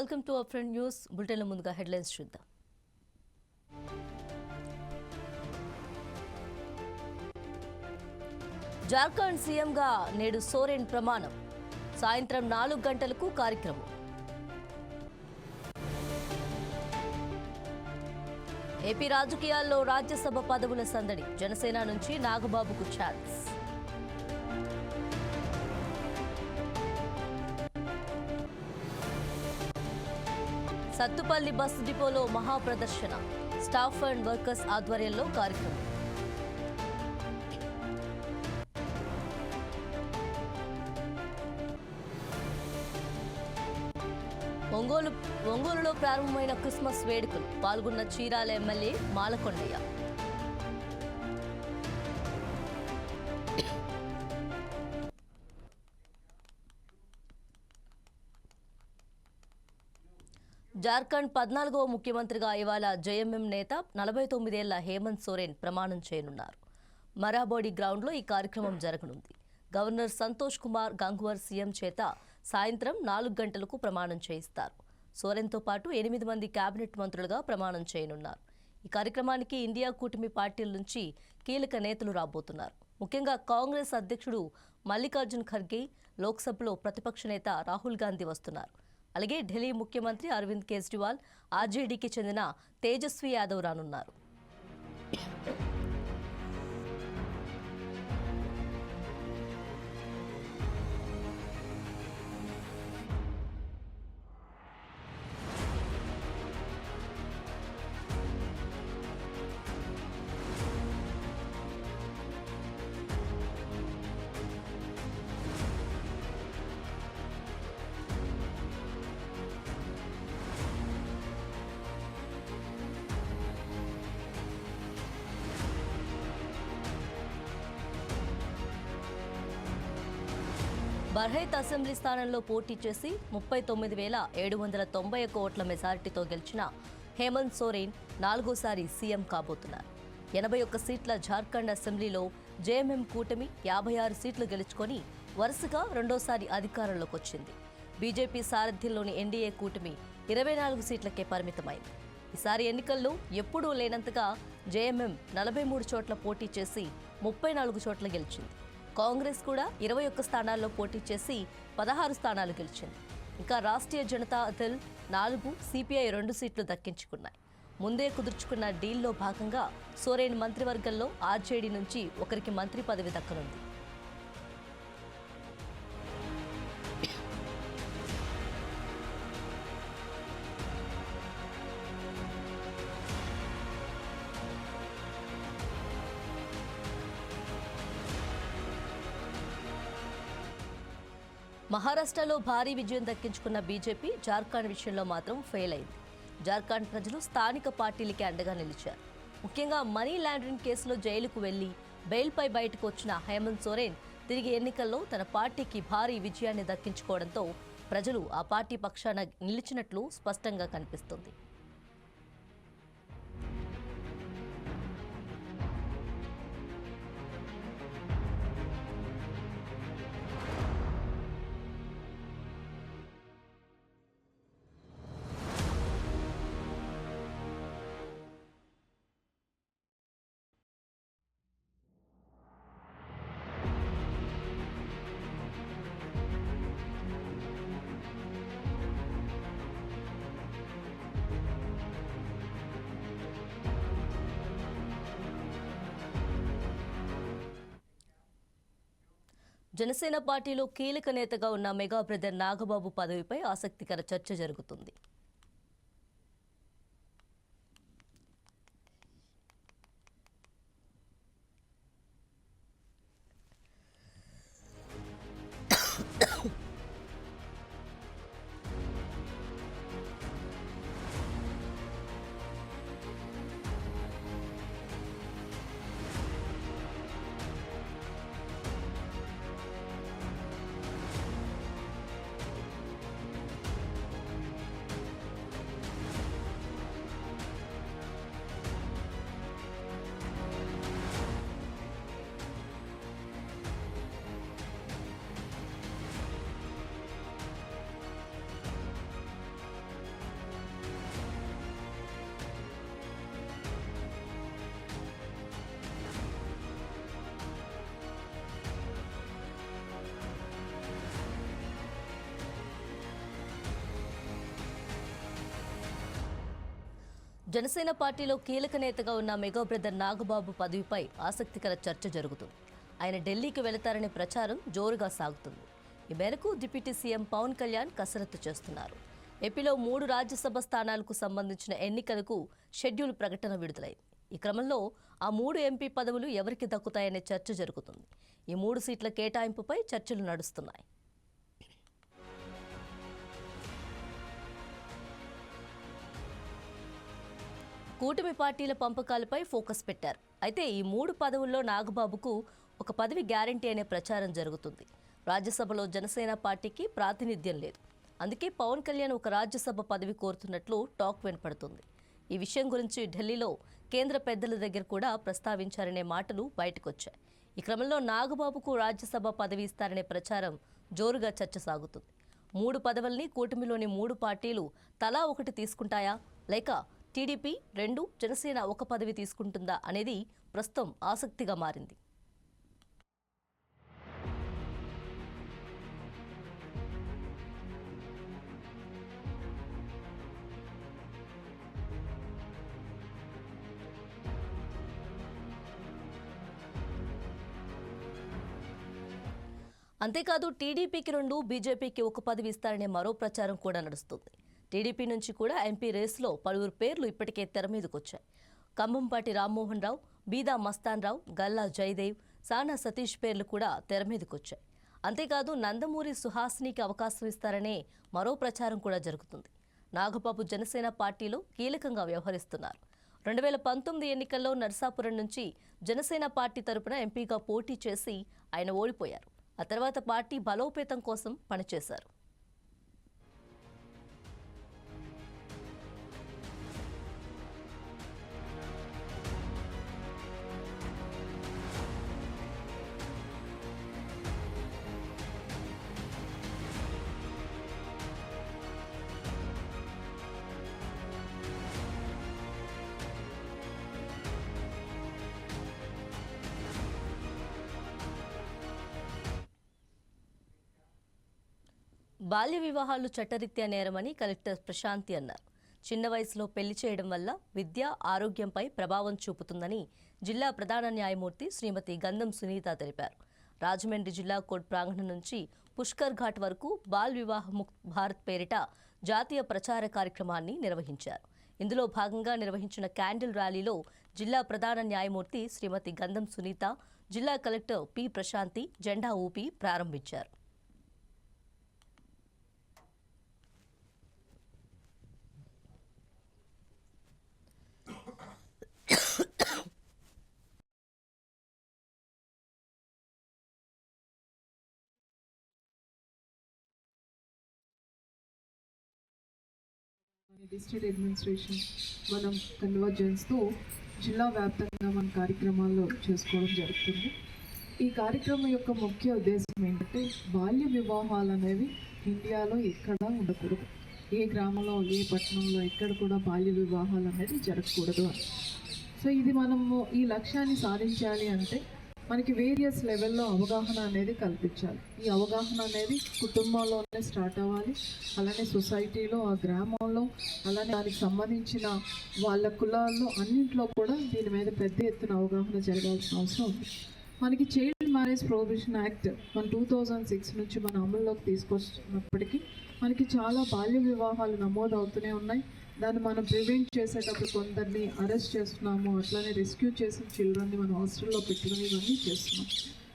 Welcome to up friend news. బులెటిన్ల ముందుగా headlines చూద్దాం. జార్ఖండ్ సీఎంగా నేడు సోరెన్ ప్రమాణం. సాయంత్రం నాలుగు గంటలకు కార్యక్రమం. ఏపీ రాజకీయాల్లో రాజ్యసభ పదవుల సందడి. జనసేన నుంచి నాగబాబుకు ఛాన్స్. సత్తుపల్లి బస్సు డిపోలో మహాప్రదర్శన. స్టాఫ్ అండ్ వర్కర్స్ ఆధ్వర్యంలో కార్యక్రమం. ఒంగోలు ఒంగోలులో ప్రారంభమైన క్రిస్మస్ వేడుకలు. పాల్గొన్న చీరాల ఎమ్మెల్యే మాలకొండయ్య. జార్ఖండ్ పద్నాలుగవ ముఖ్యమంత్రిగా ఇవాళ జేఎంఎం నేత నలభై తొమ్మిదేళ్ళ హేమంత్ సోరెన్ ప్రమాణం చేయనున్నారు. మరాబోడి గ్రౌండ్లో ఈ కార్యక్రమం జరగనుంది. గవర్నర్ సంతోష్ కుమార్ గంగ్వర్ సీఎం చేత సాయంత్రం నాలుగు గంటలకు ప్రమాణం చేయిస్తారు. సోరెన్తో పాటు ఎనిమిది మంది కేబినెట్ మంత్రులుగా ప్రమాణం చేయనున్నారు. ఈ కార్యక్రమానికి ఇండియా కూటమి పార్టీల నుంచి కీలక నేతలు రాబోతున్నారు. ముఖ్యంగా కాంగ్రెస్ అధ్యక్షుడు మల్లికార్జున్ ఖర్గే లోక్సభలో ప్రతిపక్ష నేత రాహుల్ గాంధీ వస్తున్నారు. అలాగే ఢిల్లీ ముఖ్యమంత్రి అరవింద్ కేజ్రీవాల్ ఆర్జేడీకి చెందిన తేజస్వి యాదవ్ రానున్నారు. బర్హైత్ అసెంబ్లీ స్థానంలో పోటీ చేసి ముప్పై తొమ్మిది వేల ఏడు వందల తొంభై ఒక్క ఓట్ల మెజారిటీతో గెలిచిన హేమంత్ సోరెన్ నాలుగోసారి సీఎం కాబోతున్నారు. ఎనభై ఒక్క సీట్ల జార్ఖండ్ అసెంబ్లీలో జేఎంఎం కూటమి యాభై ఆరు సీట్లు గెలుచుకొని వరుసగా రెండోసారి అధికారంలోకి వచ్చింది బీజేపీ సారథ్యంలోని ఎన్డీఏ కూటమి ఇరవై నాలుగు సీట్లకే పరిమితమైంది. ఈసారి ఎన్నికల్లో ఎప్పుడూ లేనంతగా జేఎంఎం నలభై మూడు చోట్ల పోటీ చేసి ముప్పై నాలుగు చోట్ల గెలిచింది. కాంగ్రెస్ కూడా ఇరవై ఒక్క స్థానాల్లో పోటీ చేసి పదహారు స్థానాలు గెలిచింది. ఇంకా రాష్ట్రీయ జనతా దళ్ నాలుగు సిపిఐ రెండు సీట్లు దక్కించుకున్నాయి. ముందే కుదుర్చుకున్న డీల్లో భాగంగా సోరేన్ మంత్రివర్గంలో ఆర్జేడీ నుంచి ఒకరికి మంత్రి పదవి దక్కనుంది. మహారాష్ట్రలో భారీ విజయం దక్కించుకున్న బీజేపీ జార్ఖండ్ విషయంలో మాత్రం ఫెయిల్ అయింది. జార్ఖండ్ ప్రజలు స్థానిక పార్టీలకి అండగా నిలిచారు. ముఖ్యంగా మనీ లాండరింగ్ కేసులో జైలుకు వెళ్ళి బెయిల్పై బయటకు వచ్చిన హేమంత్ సోరెన్ తిరిగి ఎన్నికల్లో తన పార్టీకి భారీ విజయాన్ని దక్కించుకోవడంతో ప్రజలు ఆ పార్టీ పక్షాన నిలిచినట్లు స్పష్టంగా కనిపిస్తుంది. జనసేన పార్టీలో కీలక నేతగా ఉన్న మెగా బ్రదర్ నాగబాబు పదవిపై ఆసక్తికర చర్చ జరుగుతుంది. జనసేన పార్టీలో కీలక నేతగా ఉన్న మెగా బ్రదర్ నాగబాబు పదవిపై ఆసక్తికర చర్చ జరుగుతుంది. ఆయన ఢిల్లీకి వెళతారనే ప్రచారం జోరుగా సాగుతుంది. ఈ మేరకు డిప్యూటీ సీఎం పవన్ కళ్యాణ్ కసరత్తు చేస్తున్నారు. ఏపీలో మూడు రాజ్యసభ స్థానాలకు సంబంధించిన ఎన్నికలకు షెడ్యూల్ ప్రకటన విడుదలైంది. ఈ క్రమంలో ఆ మూడు ఎంపీ పదవులు ఎవరికి దక్కుతాయనే చర్చ జరుగుతుంది. ఈ మూడు సీట్ల కేటాయింపుపై చర్చలు నడుస్తున్నాయి. కూటమి పార్టీల పంపకాలపై ఫోకస్ పెట్టారు. అయితే ఈ మూడు పదవుల్లో నాగబాబుకు ఒక పదవి గ్యారంటీ అనే ప్రచారం జరుగుతుంది. రాజ్యసభలో జనసేన పార్టీకి ప్రాతినిధ్యం లేదు. అందుకే పవన్ కళ్యాణ్ ఒక రాజ్యసభ పదవి కోరుతున్నట్లు టాక్ వినపడుతుంది. ఈ విషయం గురించి ఢిల్లీలో కేంద్ర పెద్దల దగ్గర కూడా ప్రస్తావించారనే మాటలు బయటకొచ్చాయి. ఈ క్రమంలో నాగబాబుకు రాజ్యసభ పదవి ఇస్తారనే ప్రచారం జోరుగా చర్చ సాగుతుంది. మూడు పదవుల్ని కూటమిలోని మూడు పార్టీలు తలా ఒకటి తీసుకుంటాయా? లేక టీడీపీ రెండు జనసేన ఒక పదవి తీసుకుంటుందా అనేది ప్రస్తుతం ఆసక్తిగా మారింది. అంతేకాదు టీడీపీకి రెండు బీజేపీకి ఒక పదవి ఇస్తారనే మరో ప్రచారం కూడా నడుస్తుంది. టీడీపీ నుంచి కూడా ఎంపీ రేసులో పలువురు పేర్లు ఇప్పటికే తెర మీదకొచ్చాయి. కంభంపాటి రామ్మోహన్ రావు బీదా మస్తాన్ రావు గల్లా జయదేవ్ సానా సతీష్ పేర్లు కూడా తెర మీదకొచ్చాయి. అంతేకాదు నందమూరి సుహాసినికి అవకాశం ఇస్తారనే మరో ప్రచారం కూడా జరుగుతుంది. నాగబాబు జనసేన పార్టీలో కీలకంగా వ్యవహరిస్తున్నారు. రెండు వేల పంతొమ్మిది ఎన్నికల్లో నర్సాపురం నుంచి జనసేన పార్టీ తరపున ఎంపీగా పోటీ చేసి ఆయన ఓడిపోయారు. ఆ తర్వాత పార్టీ బలోపేతం కోసం పనిచేశారు. బాల్య వివాహాలు చట్టరీత్యా నేరమని కలెక్టర్ ప్రశాంతి అన్నారు. చిన్న వయసులో పెళ్ళి చేయడం వల్ల విద్య ఆరోగ్యంపై ప్రభావం చూపుతుందని జిల్లా ప్రధాన న్యాయమూర్తి శ్రీమతి గంధం సునీత తెలిపారు. రాజమండ్రి జిల్లా కోర్టు ప్రాంగణం నుంచి పుష్కర్ ఘాట్ వరకు బాల్ వివాహ ముక్త్ భారత్ పేరిట జాతీయ ప్రచార కార్యక్రమాన్ని నిర్వహించారు. ఇందులో భాగంగా నిర్వహించిన క్యాండిల్ ర్యాలీలో జిల్లా ప్రధాన న్యాయమూర్తి శ్రీమతి గంధం సునీత జిల్లా కలెక్టర్ పి ప్రశాంతి జెండా ఊపి ప్రారంభించారు. డిస్ట్రిక్ట్ అడ్మినిస్ట్రేషన్ మనం కన్వర్జెన్స్తో జిల్లా వ్యాప్తంగా మన కార్యక్రమాల్లో చేసుకోవడం జరుగుతుంది ఈ కార్యక్రమం యొక్క ముఖ్య ఉద్దేశం ఏంటంటే బాల్య వివాహాలు అనేవి ఇండియాలో ఎక్కడా ఉండకూడదు. ఏ గ్రామంలో ఏ పట్టణంలో ఎక్కడ కూడా బాల్య వివాహాలు అనేది జరగకూడదు అని. సో ఇది మనము ఈ లక్ష్యాన్ని సాధించాలి అంటే మనకి వేరియస్ లెవెల్లో అవగాహన అనేది కల్పించాలి. ఈ అవగాహన అనేది కుటుంబంలోనే స్టార్ట్ అవ్వాలి. అలానే సొసైటీలో ఆ గ్రామంలో అలానే దానికి సంబంధించిన వాళ్ళ కులాల్లో అన్నింట్లో కూడా దీని మీద పెద్ద ఎత్తున అవగాహన జరగాల్సిన అవసరం ఉంది. మనకి చైల్డ్ మ్యారేజ్ ప్రొహిబిషన్ యాక్ట్ మన టూ థౌజండ్ సిక్స్ నుంచి మన అమల్లోకి తీసుకొచ్చినప్పటికీ మనకి చాలా బాల్య వివాహాలు నమోదు అవుతూనే ఉన్నాయి. దాన్ని మనం ప్రివెంట్ చేసేటప్పుడు కొందరిని అరెస్ట్ చేస్తున్నాము అట్లానే రెస్క్యూ చేసిన చిల్డ్రన్ని మనం హాస్టల్లో పెట్టడం ఇవన్నీ చేస్తున్నాం.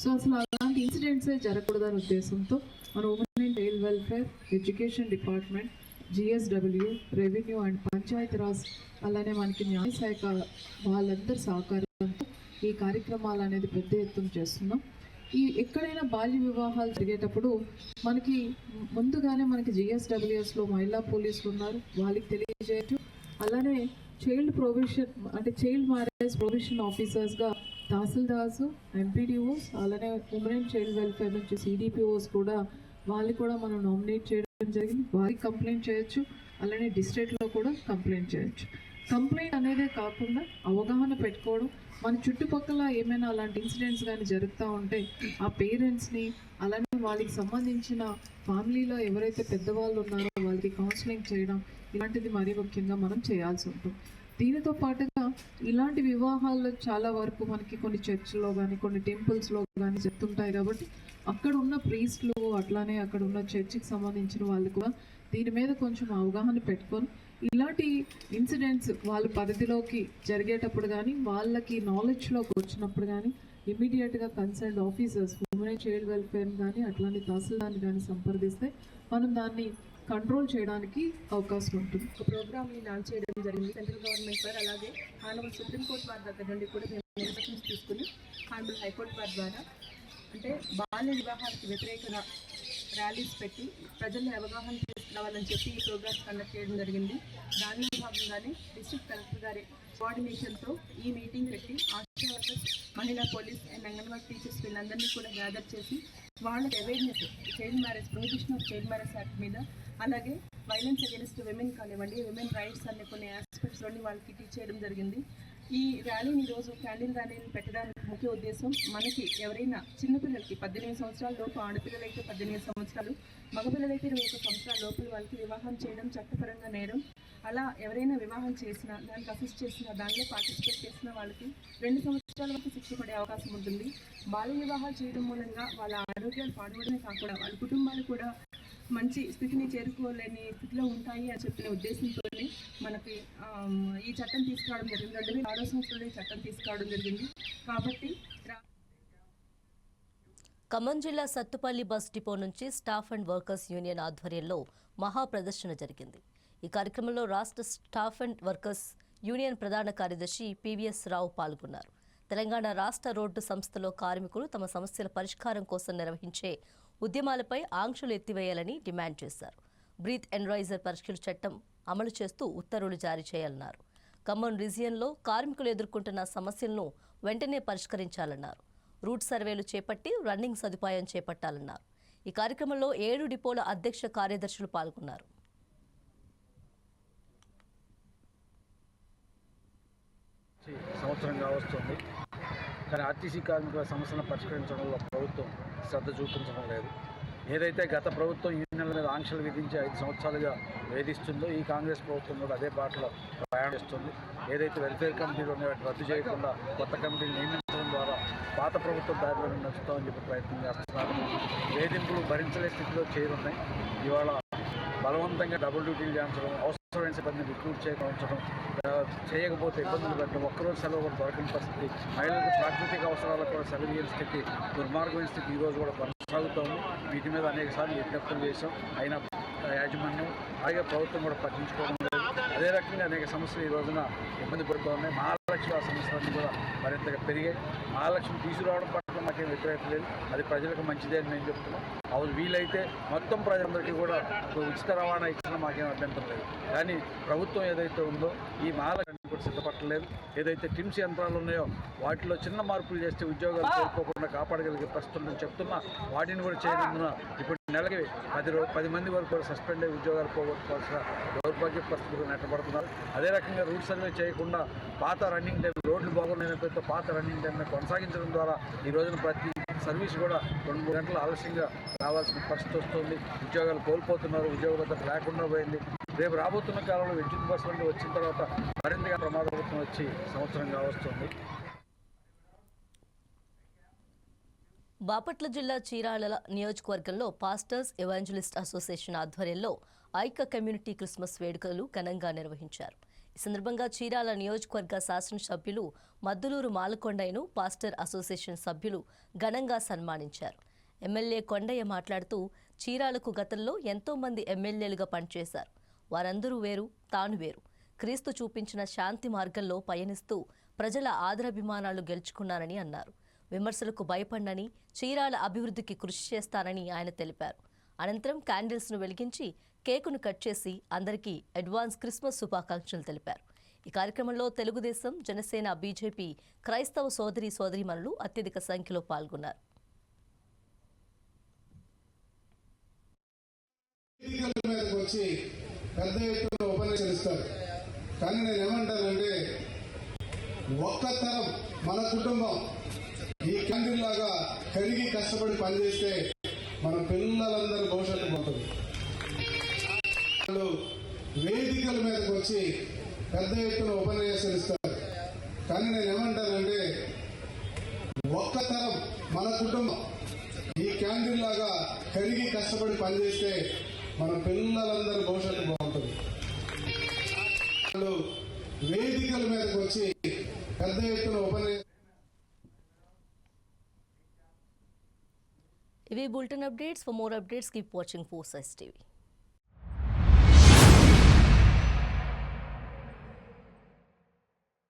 సో అసలు అలాంటి ఇన్సిడెంట్సే జరగకూడదనే ఉద్దేశంతో మన women and child welfare education department G S W revenue and Panchayati Raj అలానే మనకి న్యాయశాఖ వాళ్ళందరి సహకారంతో ఈ కార్యక్రమాలు అనేది పెద్ద ఎత్తున చేస్తున్నాం. ఈ ఎక్కడైనా బాల్య వివాహాలు జరిగేటప్పుడు మనకి ముందుగానే మనకి జిఎస్డబ్ల్యూఎస్లో మహిళా పోలీసులు ఉన్నారు. వాళ్ళకి తెలియజేయచ్చు అలానే చైల్డ్ ప్రొవిషన్ అంటే చైల్డ్ మ్యారేజ్ ప్రొవిషన్ ఆఫీసర్స్గా తహసీల్దార్స్ ఎంపీడీఓస్ అలానే ఉమెన్ అండ్ చైల్డ్ వెల్ఫేర్ నుంచి సిడిపిఓస్ కూడా వాళ్ళు కూడా మనం నామినేట్ చేయడం జరిగింది. వారికి కంప్లైంట్ చేయొచ్చు. అలానే డిస్ట్రిక్ట్లో కూడా కంప్లైంట్ చేయొచ్చు. కంప్లైంట్ అనేదే కాకుండా అవగాహన పెట్టుకోవడం మన చుట్టుపక్కల ఏమైనా అలాంటి ఇన్సిడెంట్స్ కానీ జరుగుతూ ఉంటే ఆ పేరెంట్స్ని అలానే వాళ్ళకి సంబంధించిన ఫ్యామిలీలో ఎవరైతే పెద్దవాళ్ళు ఉన్నారో వాళ్ళకి కౌన్సిలింగ్ చేయడం ఇలాంటిది మరీ ముఖ్యంగా మనం చేయాల్సి ఉంటుంది. దీనితో పాటుగా ఇలాంటి వివాహాలు చాలా వరకు మనకి కొన్ని చర్చ్లో కానీ కొన్ని టెంపుల్స్లో కానీ చెప్తుంటాయి కాబట్టి అక్కడ ఉన్న ప్రీస్ట్లు అట్లానే అక్కడ ఉన్న చర్చికి సంబంధించిన వాళ్ళు కూడా దీని మీద కొంచెం అవగాహన పెట్టుకొని ఇలాంటి ఇన్సిడెంట్స్ వాళ్ళ పరిధిలోకి జరిగేటప్పుడు కానీ వాళ్ళకి నాలెడ్జ్లోకి వచ్చినప్పుడు కానీ ఇమీడియట్గా concern officers women child welfare కానీ అట్లాంటి తహసీల్దార్ని కానీ సంప్రదిస్తే మనం దాన్ని కంట్రోల్ చేయడానికి అవకాశం ఉంటుంది. ఒక ప్రోగ్రామ్ని లాంచ్ చేయడం జరిగింది. సెంట్రల్ గవర్నమెంట్ వారు అలాగే హానబుల్ సుప్రీంకోర్టు వారి దగ్గర నుండి కూడా మేము ఇన్స్ట్రక్షన్స్ తీసుకుని హానబుల్ హైకోర్టు వారి ద్వారా అంటే బాల్య వివాహాలకు వ్యతిరేకంగా ర్యాలీస్ పెట్టి ప్రజల్ని అవగాహన రావాలని చెప్పి ఈ ప్రోగ్రామ్స్ కండక్ట్ చేయడం జరిగింది. దానిలో భాగంగానే డిస్ట్రిక్ట్ కలెక్టర్ గారి కోఆర్డినేషన్తో ఈ మీటింగ్ పెట్టి ఆశా వర్కర్స్ మహిళా పోలీస్ అండ్ అంగన్వాడీ టీచర్స్ వీళ్ళందరినీ కూడా గ్యాదర్ చేసి వాళ్ళకి awareness child marriage prohibition of child marriage act మీద అలాగే వైలెన్స్ అగేనిస్ట్ విమెన్ కానివ్వండి విమెన్ రైట్స్ అనే కొన్ని ఆస్పెక్ట్స్లోని వాళ్ళకి టీచ్ చేయడం జరిగింది. ఈ ర్యాలీని ఈరోజు క్యాండిల్ ర్యాలీని పెట్టడానికి ముఖ్య ఉద్దేశం మనకి ఎవరైనా చిన్నపిల్లలకి పద్దెనిమిది సంవత్సరాల లోపు ఆడపిల్లలైతే పద్దెనిమిది సంవత్సరాలు మగపిల్లలైతే ఇరవై ఒక సంవత్సరాల లోపల వాళ్ళకి వివాహం చేయడం చట్టపరంగా నేరం. అలా ఎవరైనా వివాహం చేసినా దానికి అసిస్ట్ చేసినా దానిలో పార్టిసిపేట్ చేసిన వాళ్ళకి రెండు సంవత్సరాల వరకు శిక్ష పడే అవకాశం ఉంటుంది. బాల్య వివాహాలు చేయడం మూలంగా వాళ్ళ ఆరోగ్యాలు పాడవడమే కాకుండా వాళ్ళ కుటుంబాలు కూడా మంచి స్థితిని చేరుకోలేని స్థితిలో ఉంటాయి అని చెప్పిన ఉద్దేశంతో మనకి ఈ చట్టం తీసుకురావడం జరిగింది. రెండు వేల ఆరో సంవత్సరంలో ఈ చట్టం తీసుకురావడం జరిగింది. కాబట్టి ఖమ్మం జిల్లా సత్తుపల్లి బస్ డిపో నుంచి స్టాఫ్ అండ్ వర్కర్స్ యూనియన్ ఆధ్వర్యంలో మహా ప్రదర్శన జరిగింది. ఈ కార్యక్రమంలో రాష్ట్ర స్టాఫ్ అండ్ వర్కర్స్ యూనియన్ ప్రధాన కార్యదర్శి పివిఎస్ రావు పాల్గొన్నారు. తెలంగాణ రాష్ట్ర రోడ్డు సంస్థలో కార్మికులు తమ సమస్యల పరిష్కారం కోసం నిర్వహించే ఉద్యమాలపై ఆంక్షలు ఎత్తివేయాలని డిమాండ్ చేశారు. బ్రీత్ ఎన్రైజర్ పరీక్షలు చట్టం అమలు చేస్తూ ఉత్తర్వులు జారీ చేయాలన్నారు. ఖమ్మం రీజియన్లో కార్మికులు ఎదుర్కొంటున్న సమస్యలను వెంటనే పరిష్కరించాలన్నారు. రూట్ సర్వేలు చేపట్టి రన్నింగ్ సదుపాయం చేపట్టాలన్నారు. ఈ కార్యక్రమంలో ఏడు డిపోల అధ్యక్ష కార్యదర్శులు పాల్గొన్నారు. సంవత్సరంగా వస్తుంది కానీ ఆర్టీసీ కార్మికుల సమస్యలను పరిష్కరించడంలో ప్రభుత్వం శ్రద్ధ చూపించడం లేదు. ఏదైతే గత ప్రభుత్వం యూనియన్ల మీద ఆంక్షలు విధించి ఐదు సంవత్సరాలుగా వేధిస్తుందో ఈ కాంగ్రెస్ ప్రభుత్వం కూడా అదే బాటలో ప్రయాణిస్తుంది ఏదైతే వెల్ఫేర్ కమిటీలు ఉన్నాయో రద్దు చేయకుండా కొత్త కమిటీలు నియమించడం ద్వారా పాత ప్రభుత్వం దారిలో నడుస్తామని చెప్పి ప్రయత్నం చేస్తున్నారు. వేధింపులు భరించలే స్థితిలో చేరున్నాయి. ఇవాళ బలవంతంగా డబుల్ డ్యూటీలు చేయించడం అవసరమైన సిబ్బందిని రిక్రూట్ చేయడం చేయకపోతే ఇబ్బందులు పెట్టడం ఒక్కరోజు సెలవు కూడా దొరకని పరిస్థితి. మహిళలకు ప్రాకృతిక అవసరాలకు కూడా సెలవు చేయని స్థితి దుర్మార్గమైన స్థితి ఈరోజు కూడా సాగుతాము వీటి మీద అనేక సార్లు విజ్ఞప్తులు చేశాం. అయినా యాజమాన్యం అలాగే ప్రభుత్వం కూడా పట్టించుకోవడం లేదు. అదే రకంగా అనేక సమస్యలు ఈ రోజున ఇబ్బంది పడుతూ ఉన్నాయి. మహాలక్ష్మి ఆ సమస్యలన్నీ కూడా మరింతగా పెరిగాయి. మహాలక్ష్మి తీసుకురావడం పట్ల మాకేం వ్యతిరేకత లేదు. అది ప్రజలకు మంచిదే అని మేము చెప్తున్నాం. అవును వీలైతే మొత్తం ప్రజలందరికీ కూడా ఉచిత రవాణా ఇచ్చిన మాకేం అభ్యంతరం లేదు. కానీ ప్రభుత్వం ఏదైతే ఉందో ఈ మహాలక్ష్మి సిద్ధపట్టలేదు ఏదైతే టిమ్స్ యంత్రాలు ఉన్నాయో వాటిలో చిన్న మార్పులు చేస్తే ఉద్యోగాలు కోల్పోకుండా కాపాడగలిగే ప్రస్తుతం నేను చెప్తున్నా వాటిని కూడా చేయనందున ఇప్పుడు నెలకి పది రో పది మంది వరకు కూడా సస్పెండ్ అయ్యి ఉద్యోగాలు పోగొట్టుకోవాల్సిన దౌర్భాగ్య పరిస్థితులు నెట్టబడుతున్నారు. అదే రకంగా రూట్ సర్వే చేయకుండా పాత రన్నింగ్ టైం రోడ్లు బాగున్న పేరుతో పాత రన్నింగ్ టైంని కొనసాగించడం ద్వారా ఈ రోజున ప్రతి సర్వీస్ కూడా రెండు మూడు గంటలు ఆలస్యంగా రావాల్సిన పరిస్థితి వస్తుంది. ఉద్యోగాలు కోల్పోతున్నారు ఉద్యోగులతో లేకుండా పోయింది. రేపు రాబోతున్న కాలంలో విద్యుత్ బస్సులు వచ్చిన తర్వాత మరింతగా ప్రమాదపడుతున్న వచ్చి సంవత్సరం కావస్తుంది. బాపట్ల జిల్లా చీరాల నియోజకవర్గంలో పాస్టర్స్ ఎవాంజలిస్ట్ అసోసియేషన్ ఆధ్వర్యంలో ఐక్య కమ్యూనిటీ క్రిస్మస్ వేడుకలు ఘనంగా నిర్వహించారు. ఈ సందర్భంగా చీరాల నియోజకవర్గ శాసనసభ్యులు మద్దులూరు మాలకొండయ్యను పాస్టర్ అసోసియేషన్ సభ్యులు ఘనంగా సన్మానించారు. ఎమ్మెల్యే కొండయ్య మాట్లాడుతూ చీరాలకు గతంలో ఎంతో మంది ఎమ్మెల్యేలుగా పనిచేశారు. వారందరూ వేరు తాను వేరు. క్రీస్తు చూపించిన శాంతి మార్గంలో పయనిస్తూ ప్రజల ఆదరాభిమానాలు గెలుచుకున్నారని అన్నారు. విమర్శలకు భయపడనని చీరాల అభివృద్ధికి కృషి చేస్తానని ఆయన తెలిపారు. అనంతరం క్యాండిల్స్ను వెలిగించి కేకును కట్ చేసి అందరికీ అడ్వాన్స్ క్రిస్మస్ శుభాకాంక్షలు తెలిపారు. ఈ కార్యక్రమంలో తెలుగుదేశం జనసేన బీజేపీ క్రైస్తవ సోదరి సోదరిమణులు అత్యధిక సంఖ్యలో పాల్గొన్నారు. వచ్చి పెద్ద ఎత్తున ఉపన్యసిస్తారు. కానీ నేను ఏమంటానంటే ఒక్క తరం మన కుటుంబం ఈ క్యాండిల్ లాగా కరిగి కష్టపడి పనిచేస్తే మన పిల్లలందరి భవిష్యత్తు ఉంటుంది వాళ్ళు వేదికల మీదకి వచ్చి పెద్ద ఎత్తున ఉపన్యాసాలు ఇస్తారు కానీ నేను ఏమంటానంటే ఒక్క తరం మన కుటుంబం ఈ క్యాంటీన్ లాగా కరిగి కష్టపడి పనిచేస్తే మన పిల్లలందరి భవిష్యత్తు బాగుంటుంది. వాళ్ళు వేదికల మీదకి వచ్చి పెద్ద ఎత్తున ఉపన్యాసం ఇవి bulletin updates for more updates keep watching four size TV